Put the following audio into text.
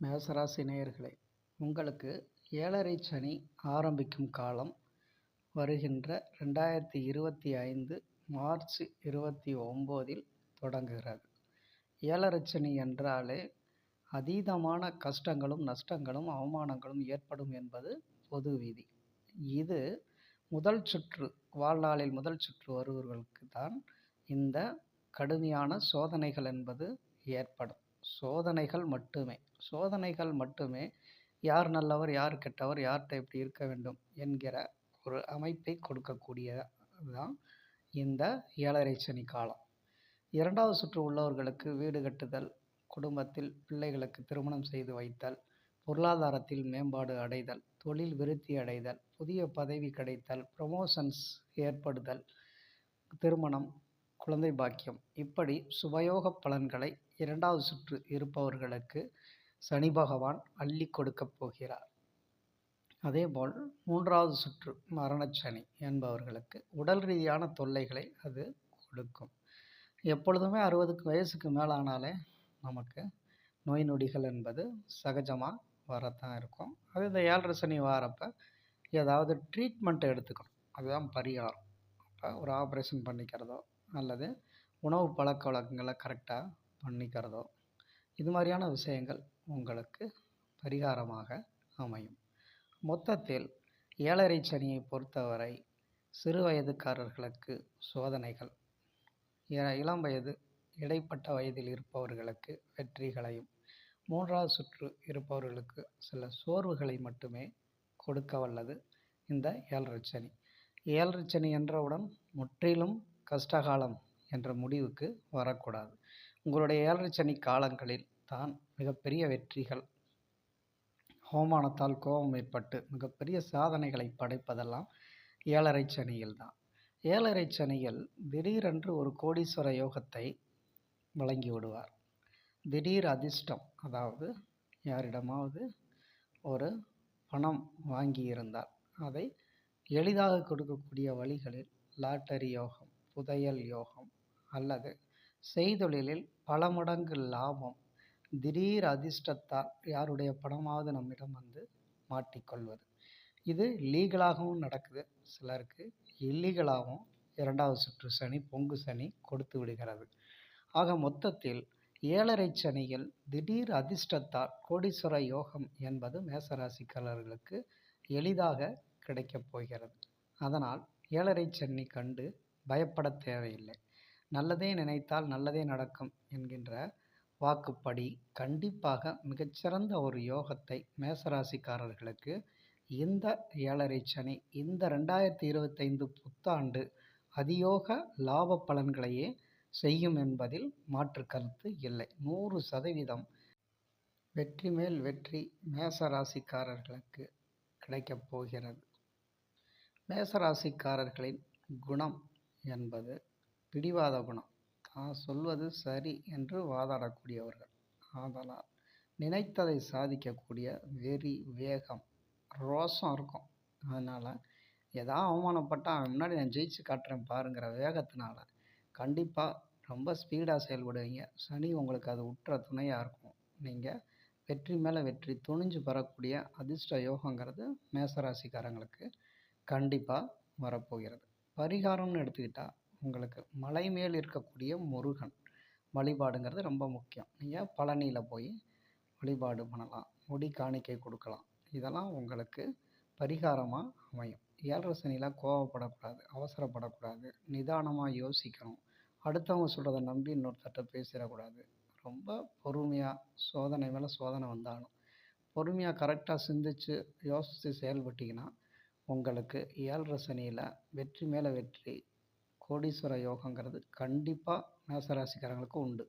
மேசராசி நேயர்களே உங்களுக்கு ஏழரை சனி ஆரம்பிக்கும் காலம் வருகின்ற ரெண்டாயிரத்தி இருபத்தி ஐந்து மார்ச் இருபத்தி ஒம்போதில் தொடங்குகிறது. ஏழரை சனி என்றாலே அதீதமான கஷ்டங்களும் நஷ்டங்களும் அவமானங்களும் ஏற்படும் என்பது பொது விதி. இது முதல் சுற்று வாழ்நாளில் முதல் சுற்று வருபவர்களுக்கு தான் இந்த கடுமையான சோதனைகள் என்பது ஏற்படும். சோதனைகள் மட்டுமே. சோதனைகள் மட்டுமே. யார் நல்லவர் யார் கெட்டவர் யார்கிட்ட எப்படி இருக்க வேண்டும் என்கிற ஒரு அமைப்பை கொடுக்கக்கூடிய தான் இந்த ஏழரை சனி காலம். இரண்டாவது சுற்று உள்ளவர்களுக்கு வீடு கட்டுதல் குடும்பத்தில் பிள்ளைகளுக்கு திருமணம் செய்து வைத்தல் பொருளாதாரத்தில் மேம்பாடு அடைதல் தொழில் விருத்தி அடைதல் புதிய பதவி கிடைத்தல் ப்ரமோஷன்ஸ் ஏற்படுதல் திருமணம் குழந்தை பாக்கியம். இப்படி சுபயோக பலன்களை இரண்டாவது சுற்று இருப்பவர்களுக்கு சனி பகவான் அள்ளி கொடுக்கப் போகிறார். அதேபோல் மூன்றாவது சுற்று மரணச்சனி என்பவர்களுக்கு உடல் ரீதியான தொல்லைகளை அது கொடுக்கும். எப்பொழுதுமே அறுபதுக்கு வயசுக்கு மேலானாலே நமக்கு நோய் நொடிகள் என்பது சகஜமாக வரத்தான் இருக்கும். அது இந்த ஏழரை சனி வாரப்போ ஏதாவது ட்ரீட்மெண்ட்டை எடுத்துக்கணும். அதுதான் பரிகாரம். இப்போ ஒரு ஆப்ரேஷன் பண்ணிக்கிறதோ அல்லது உணவு பழக்க வழக்கங்களை கரெக்டாக பண்ணிக்கிறதோ இது மாதிரியான விஷயங்கள் உங்களுக்கு பரிகாரமாக அமையும். மொத்தத்தில் ஏழரை சனியை பொறுத்தவரை சிறு வயதுக்காரர்களுக்கு சோதனைகள் இளம் வயது இடைப்பட்ட வயதில் இருப்பவர்களுக்கு வெற்றிகளையும் மூன்றாவது சுற்று இருப்பவர்களுக்கு சில சோர்வுகளை மட்டுமே கொடுக்க வல்லது இந்த ஏழரை சனி. ஏழரை சனி என்றவுடன் முற்றிலும் கஷ்டகாலம் என்ற முடிவுக்கு வரக்கூடாது. உங்களுடைய ஏழரை சனி காலங்களில் தான் மிகப்பெரிய வெற்றிகள். அவமானத்தால் கோபம் ஏற்பட்டு மிகப்பெரிய சாதனைகளை படைப்பதெல்லாம் ஏழரை சனியில் தான். ஏழரை சனியில் திடீரென்று ஒரு கோடீஸ்வர யோகத்தை வழங்கி விடுவார். திடீர் அதிர்ஷ்டம் அதாவது யாரிடமாவது ஒரு பணம் வாங்கியிருந்தால் அதை எளிதாக கொடுக்கக்கூடிய வழிகளில் லாட்டரி யோகம் புதையல் யோகம் அல்லது செய்தொழிலில் பல மடங்கு லாபம். திடீர் அதிர்ஷ்டத்தால் யாருடைய பணமாவது நம்மிடம் வந்து மாட்டிக்கொள்வது. இது லீகலாகவும் நடக்குது. சிலருக்கு இல்லீகலாகவும் இரண்டாவது சுற்று சனி பொங்கு சனி கொடுத்து விடுகிறது. ஆக மொத்தத்தில் ஏழரை சனியில் திடீர் அதிர்ஷ்டத்தால் கோடீஸ்வர யோகம் என்பது மேசராசிக்காரர்களுக்கு எளிதாக கிடைக்கப் போகிறது. அதனால் ஏழரை சனி கண்டு பயப்பட தேவையில்லை. நல்லதே நினைத்தால் நல்லதே நடக்கும் என்கின்ற வாக்குப்படி கண்டிப்பாக மிகச்சிறந்த ஒரு யோகத்தை மேசராசிக்காரர்களுக்கு இந்த ஏழரை சனி இந்த ரெண்டாயிரத்தி இருபத்தைந்து புத்தாண்டு அதியோக லாப பலன்களையே செய்யும் என்பதில் மாற்று கருத்து இல்லை. நூறு சதவீதம் வெற்றி மேல் வெற்றி மேசராசிக்காரர்களுக்கு கிடைக்கப் போகிறது. மேசராசிக்காரர்களின் குணம் என்பது பிடிவாத குணம் தான் சொல்வது சரி என்று வாதாடக்கூடியவர்கள். ஆதலால் நினைத்ததை சாதிக்கக்கூடிய வெறி வேகம் ரோஷம் இருக்கும். அதனால் எதா அவமானப்பட்டால் அவன் முன்னாடி நான் ஜெயிச்சு காட்டுறேன் பாருங்கிற வேகத்தினால கண்டிப்பாக ரொம்ப ஸ்பீடாக செயல்படுவீங்க. சனி உங்களுக்கு அது உற்ற துணையாக இருக்கும். நீங்கள் வெற்றி மேலே வெற்றி துணிஞ்சு பெறக்கூடிய அதிர்ஷ்ட யோகங்கிறது மேசராசிக்காரங்களுக்கு கண்டிப்பாக வரப்போகிறது. பரிகாரம்னு எடுத்துக்கிட்டால் உங்களுக்கு மலை மேல் இருக்கக்கூடிய முருகன் வழிபாடுங்கிறது ரொம்ப முக்கியம். நீங்கள் பழனியில் போய் வழிபாடு பண்ணலாம். முடி காணிக்கை கொடுக்கலாம். இதெல்லாம் உங்களுக்கு பரிகாரமாக அமையும். ஏழரை சனியில் கோவப்படக்கூடாது அவசரப்படக்கூடாது நிதானமாக யோசிக்கணும். அடுத்தவங்க சொல்கிறத நம்பி இன்னொருத்தட்ட பேசிடக்கூடாது. ரொம்ப பொறுமையாக சோதனை மேலே சோதனை வந்தாலும் பொறுமையாக கரெக்டாக சிந்தித்து யோசித்து செயல்பட்டிங்கன்னா உங்களுக்கு ஏழரை சனியில் வெற்றி மேலே வெற்றி கோடீஸ்வர யோகங்கிறது கண்டிப்பாக மேசராசிக்காரங்களுக்கு உண்டு.